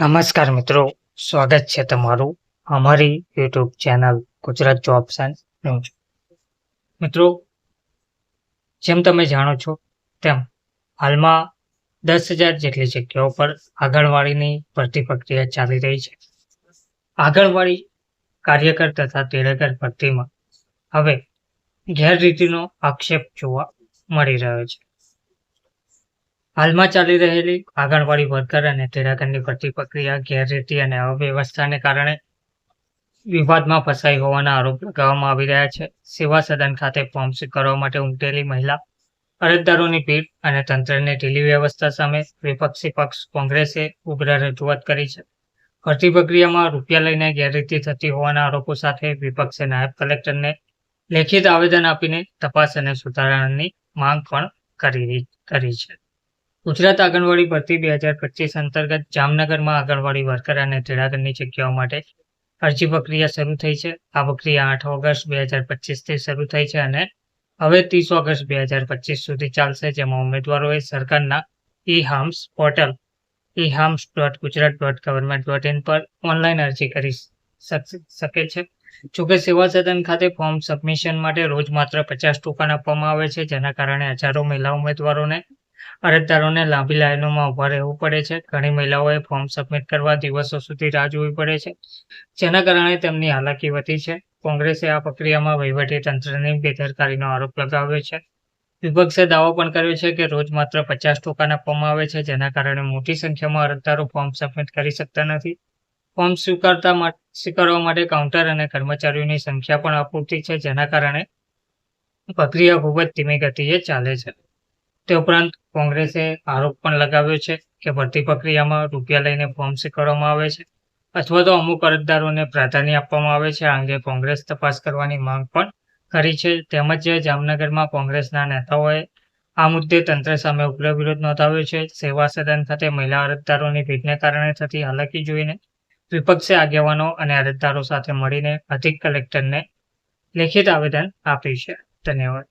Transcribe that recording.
નમસ્કાર મિત્રો, સ્વાગત છે તમારું અમારી YouTube channel Gujarat job science news મિત્રો, જેમ તમે જાણો છો તેમ હાલમાં દસ હજાર જેટલી જગ્યાઓ પર આંગણવાડીની ભરતી પ્રક્રિયા ચાલી રહી છે. આંગણવાડી કાર્યકર તથા તેડેકર ભરતીમાં હવે ગેરરીતિનો આક્ષેપ જોવા મળી રહ્યો છે. હાલમાં ચાલી રહેલી આંગણવાડી વર્કર અને તેડાગરની ભરતી પ્રક્રિયા ગેરરીતિ અને અવ્યવસ્થાને કારણે વિવાદમાં ફસાઈ હોવાના આરોપ લગાવવામાં આવી રહ્યા છે. સેવા સદન ખાતે ફોર્મ સ્વીકારવા માટે ઉમટેલી મહિલા અરજદારોની ભીડ અને તંત્રની ઢીલી વ્યવસ્થા સામે વિપક્ષી પક્ષ કોંગ્રેસે ઉગ્ર રજૂઆત કરી છે. ભરતી પ્રક્રિયામાં રૂપિયા લઈને ગેરરીતિ થતી હોવાના આરોપો સાથે વિપક્ષે નાયબ કલેક્ટરને લેખિત આવેદન આપીને તપાસ અને સુધારણાની માંગ પણ કરી કરી છે. ગુજરાત આંગણવાડી ભરતી બે હજાર પચીસ અંતર્ગત જામનગરમાં આંગણવાડી વર્કર અને તેડાગરની જગ્યાઓ માટે અરજી પ્રક્રિયા શરૂ થઈ છે. આ પ્રક્રિયા આઠ ઓગસ્ટ બે હજાર પચીસથી શરૂ થઈ છે અને હવે ત્રીસ ઓગસ્ટ બે હજાર પચીસ સુધી ચાલશે, જેમાં ઉમેદવારોએ સરકારના e harms portal e harms dot Gujarat dot government dot in પર ઓનલાઈન અરજી કરી શકે છે. જોકે સેવા સદન ખાતે ફોર્મ સબમિશન માટે રોજ માત્ર પચાસ ટોકન આપવામાં આવે છે, જેના કારણે હજારો મહિલા ઉમેદવારોને અરજદારોને લાંબી લાઇનોમાં ઊભા રહેવું પડે છે. ઘણી મહિલાઓએ ફોર્મ સબમિટ કરવા દિવસો સુધી રાહ જોવી પડે છે. જેના કારણે તેમની હાલાકી વધી છે. કોંગ્રેસે આ પ્રક્રિયામાં વહીવટી તંત્રની બેદરકારીનો આરોપ લગાવ્યો છે. વિપક્ષે દાવો પણ કર્યો છે કે રોજ માત્ર પચાસ ટોકન આપવામાં આવે છે, જેના કારણે મોટી સંખ્યામાં અરજદારો ફોર્મ સબમિટ કરી શકતા નથી. ફોર્મ સ્વીકારતા સ્વીકારવા માટે કાઉન્ટર અને કર્મચારીઓની સંખ્યા પણ અપૂરતી છે, જેના કારણે પ્રક્રિયા ખૂબ જ ધીમી ગતિએ ચાલે છે. તે ઉપરાંત કોંગ્રેસે આરોપ પણ લગાવ્યો છે કે ભરતી પ્રક્રિયામાં રૂપિયા લઈને ફોર્મ સ્વીકારવામાં આવે છે અથવા તો અમુક અરજદારોને પ્રાધાન્ય આપવામાં આવે છે આ અંગે કોંગ્રેસ તપાસ કરવાની માંગ પણ કરી છે. તેમજ જામનગરમાં કોંગ્રેસના નેતાઓએ આ મુદ્દે તંત્ર સામે ઉગ્ર વિરોધ નોંધાવ્યો છે. સેવા સદન ખાતે મહિલા અરજદારોની ભીડને કારણે થતી હાલાકી જોઈને વિપક્ષે આગેવાનો અને અરજદારો સાથે મળીને અધિક કલેક્ટરને લેખિત આવેદન આપ્યું છે. ધન્યવાદ.